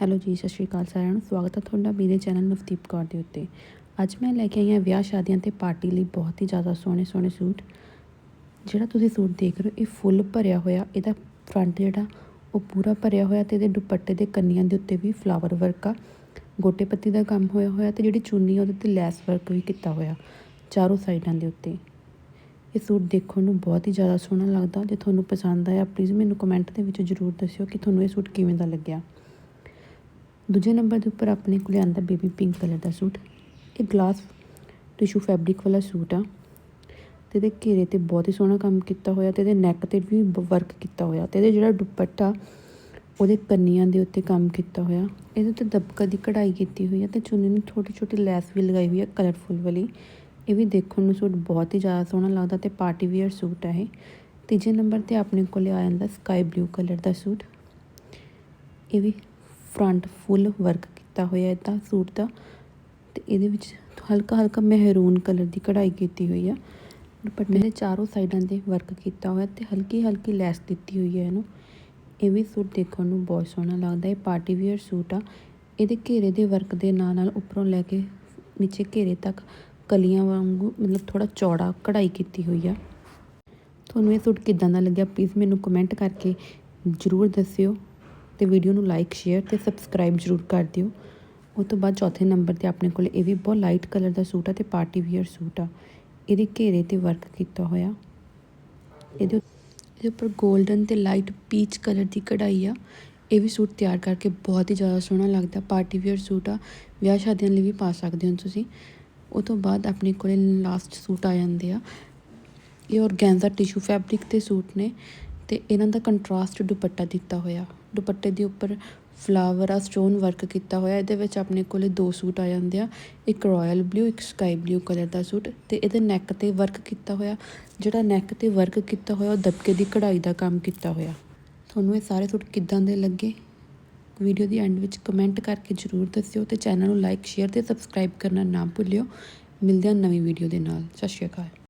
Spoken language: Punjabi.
ਹੈਲੋ ਜੀ, ਸਤਿ ਸ਼੍ਰੀ ਅਕਾਲ ਸਾਰਿਆਂ ਨੂੰ। ਸਵਾਗਤ ਹੈ ਤੁਹਾਡਾ ਮੇਰੇ ਚੈਨਲ ਨਵਦੀਪ ਕੌਰ ਦੇ ਉੱਤੇ। ਅੱਜ ਮੈਂ ਲੈ ਕੇ ਆਈ ਹਾਂ ਵਿਆਹ ਸ਼ਾਦੀਆਂ ਤੇ ਪਾਰਟੀ ਲਈ ਬਹੁਤ ਹੀ ਜ਼ਿਆਦਾ ਸੋਹਣੇ ਸੋਹਣੇ ਸੂਟ। ਜਿਹੜਾ ਤੁਸੀਂ ਸੂਟ ਦੇਖ ਰਹੇ ਹੋ, ਇਹ ਫੁੱਲ ਭਰਿਆ ਹੋਇਆ, ਇਹਦਾ ਫਰੰਟ ਜਿਹੜਾ, ਉਹ ਪੂਰਾ ਭਰਿਆ ਹੋਇਆ ਤੇ ਇਹਦੇ ਦੁਪੱਟੇ ਦੇ ਕੰਨੀਆਂ ਦੇ ਉੱਤੇ ਵੀ ਫਲਾਵਰ ਵਰਕ ਆ। ਗੋਟੇ ਪੱਤੀ ਦਾ ਕੰਮ ਹੋਇਆ ਹੋਇਆ ਤੇ ਜਿਹੜੀ ਚੁੰਨੀ ਆ, ਉਹਦੇ ਤੇ ਲੈਸ ਵਰਕ ਵੀ ਕੀਤਾ ਹੋਇਆ, ਚਾਰੋਂ ਸਾਈਡਾਂ ਦੇ ਉੱਤੇ। ਇਹ ਸੂਟ ਦੇਖਣ ਨੂੰ ਬਹੁਤ ਹੀ ਜ਼ਿਆਦਾ ਸੋਹਣਾ ਲੱਗਦਾ। ਜੇ ਤੁਹਾਨੂੰ ਪਸੰਦ ਆਇਆ ਪਲੀਜ਼ ਮੈਨੂੰ ਕਮੈਂਟ ਦੇ ਵਿੱਚ ਜ਼ਰੂਰ ਦੱਸਿਓ ਕਿ ਤੁਹਾਨੂੰ ਇਹ ਸੂਟ ਕਿਵੇਂ ਦਾ ਲੱਗਿਆ। ਦੂਜੇ ਨੰਬਰ ਦੇ ਉੱਪਰ ਆਪਣੇ ਕੋਲ ਆਂਦਾ ਬੇਬੀ ਪਿੰਕ ਕਲਰ ਦਾ ਸੂਟ। ਇਹ ਗਲਾਸ ਟਿਸ਼ੂ ਫੈਬਰਿਕ ਵਾਲਾ ਸੂਟ ਆ। ਤੇ ਇਹਦੇ ਘੇਰੇ ਤੇ ਬਹੁਤ ਹੀ ਸੋਹਣਾ ਕੰਮ ਕੀਤਾ ਹੋਇਆ ਤੇ ਇਹਦੇ ਨੈਕ ਤੇ ਵੀ ਵਰਕ ਕੀਤਾ ਹੋਇਆ ਤੇ ਇਹਦੇ ਜਿਹੜਾ ਦੁਪੱਟਾ ਉਹਦੇ ਕੰਨੀਆਂ ਦੇ ਉੱਤੇ ਕੰਮ ਕੀਤਾ ਹੋਇਆ। ਇਹਦੇ ਉੱਤੇ ਦਬਕਾ ਦੀ ਕਢਾਈ ਕੀਤੀ ਹੋਈ ਹੈ ਤੇ ਚੁੰਨੀ ਨੂੰ ਛੋਟੀ ਛੋਟੀ ਲੈਸ ਵੀ ਲਗਾਈ ਹੋਈ ਹੈ ਕਲਰਫੁਲ ਵਾਲੀ। ਇਹ ਵੀ ਦੇਖਣ ਨੂੰ ਸੂਟ ਬਹੁਤ ਹੀ ਜ਼ਿਆਦਾ ਸੋਹਣਾ ਲੱਗਦਾ ਤੇ ਪਾਰਟੀ ਵੇਅਰ ਸੂਟ ਹੈ ਇਹ। ਤੀਜੇ ਨੰਬਰ ਤੇ ਆਪਣੇ ਕੋਲ ਆ ਜਾਂਦਾ ਸਕਾਈ ਬਲੂ ਕਲਰ ਦਾ ਸੂਟ। ਇਹ ਵੀ ਫਰੰਟ ਫੁੱਲ ਵਰਕ ਕੀਤਾ ਹੋਇਆ ਇਹਦਾ ਸੂਟ ਦਾ। ਤੇ ਇਹਦੇ ਵਿੱਚ ਹਲਕਾ ਹਲਕਾ ਮਹਿਰੂਨ ਕਲਰ ਦੀ ਕਢਾਈ ਕੀਤੀ ਹੋਈ ਆ। ਦੁਪੱਟੇ ਦੇ ਚਾਰੋਂ ਸਾਈਡਾਂ ਤੇ ਵਰਕ ਕੀਤਾ ਹੋਇਆ ਤੇ ਹਲਕੀ ਹਲਕੀ ਲੈਸ ਦਿੱਤੀ ਹੋਈ ਹੈ ਇਹਨੂੰ। ਇਹ ਵੀ ਸੂਟ ਦੇਖਣ ਨੂੰ ਬਹੁਤ ਸੋਹਣਾ ਲੱਗਦਾ ਇਹ ਪਾਰਟੀ ਵੇਅਰ ਸੂਟ ਆ। ਇਹਦੇ ਘੇਰੇ ਦੇ ਵਰਕ ਦੇ ਨਾਲ ਨਾਲ ਉੱਪਰੋਂ ਲੈ ਕੇ ਨੀਚੇ ਘੇਰੇ ਤੱਕ ਕਲੀਆਂ ਵਾਂਗੂ ਮਤਲਬ ਥੋੜਾ ਚੌੜਾ ਕਢਾਈ ਕੀਤੀ ਹੋਈ ਆ। ਤੁਹਾਨੂੰ ਇਹ ਸੂਟ ਕਿਦਾਂ ਦਾ ਲੱਗਿਆ? ਪਲੀਜ਼ ਮੈਨੂੰ ਕਮੈਂਟ ਕਰਕੇ ਜ਼ਰੂਰ ਦੱਸਿਓ। ਤੇ ਵੀਡੀਓ ਨੂੰ ਲਾਈਕ ਸ਼ੇਅਰ ਤੇ ਸਬਸਕ੍ਰਾਈਬ ਜ਼ਰੂਰ ਕਰ ਦਿਓ। ਉਹ ਤੋਂ ਬਾਅਦ ਚੌਥੇ ਨੰਬਰ ਤੇ ਆਪਣੇ ਕੋਲ ਇਹ ਵੀ ਬਹੁਤ ਲਾਈਟ ਕਲਰ ਦਾ ਸੂਟ ਆ ਤੇ ਪਾਰਟੀ ਵੀਅਰ ਸੂਟ ਆ। ਇਹਦੇ ਘੇਰੇ ਤੇ ਵਰਕ ਕੀਤਾ ਹੋਇਆ। ਇਹਦੇ ਇਹਦੇ ਉੱਪਰ 골ਡਨ ਤੇ ਲਾਈਟ ਪੀਚ ਕਲਰ ਦੀ ਕਢਾਈ ਆ। ਇਹ ਵੀ ਸੂਟ ਤਿਆਰ ਕਰਕੇ ਬਹੁਤ ਹੀ ਜ਼ਿਆਦਾ ਸੋਹਣਾ ਲੱਗਦਾ। ਪਾਰਟੀ ਵੇਅਰ ਸੂਟ ਆ। ਵਿਆਹ ਸ਼ਾਦੀਆਂ ਲਈ ਵੀ ਪਾ ਸਕਦੇ ਹੋ ਤੁਸੀਂ। ਉਹ ਤੋਂ ਬਾਅਦ ਆਪਣੇ ਕੋਲੇ ਲਾਸਟ ਸੂਟ ਆ ਜਾਂਦੇ ਆ। ਇਹ ਔਰਗੈਂਜ਼ਾ ਟਿਸ਼ੂ ਫੈਬਰਿਕ ਦੇ ਸੂਟ ਨੇ। ਤੇ ਇਹਨਾਂ ਦਾ ਕੰਟਰਾਸਟ ਦੁਪੱਟਾ ਦਿੱਤਾ ਹੋਇਆ। ਦੁਪੱਟੇ ਦੇ ਉੱਪਰ ਫਲਾਵਰ ਆ ਸਟੋਨ ਵਰਕ ਕੀਤਾ ਹੋਇਆ। ਇਹਦੇ ਵਿੱਚ ਆਪਣੇ ਕੋਲੇ ਦੋ ਸੂਟ ਆ ਜਾਂਦੇ ਆ। ਇੱਕ ਰਾਇਲ ਬਲੂ ਇੱਕ ਸਕਾਈ ਬਲੂ ਕਲਰ ਦਾ ਸੂਟ ਤੇ ਇਹਦੇ ਨੈਕ ਤੇ ਵਰਕ ਕੀਤਾ ਹੋਇਆ। ਜਿਹੜਾ ਨੈਕ ਤੇ ਵਰਕ ਕੀਤਾ ਹੋਇਆ, ਉਹ ਦਬਕੇ ਦੀ ਕਢਾਈ ਦਾ ਕੰਮ ਕੀਤਾ ਹੋਇਆ। ਤੁਹਾਨੂੰ ਇਹ ਸਾਰੇ ਸੂਟ ਕਿੱਦਾਂ ਦੇ ਲੱਗੇ? ਵੀਡੀਓ ਦੀ ਐਂਡ ਵਿੱਚ ਕਮੈਂਟ ਕਰਕੇ ਜ਼ਰੂਰ ਦੱਸਿਓ ਤੇ ਚੈਨਲ ਨੂੰ ਲਾਈਕ ਸ਼ੇਅਰ ਤੇ ਸਬਸਕ੍ਰਾਈਬ ਕਰਨਾ ਨਾ ਭੁੱਲਿਓ। ਮਿਲਦੇ ਹਾਂ ਨਵੀਂ ਵੀਡੀਓ ਦੇ ਨਾਲ। ਸਤਿ ਸ਼੍ਰੀ ਅਕਾਲ।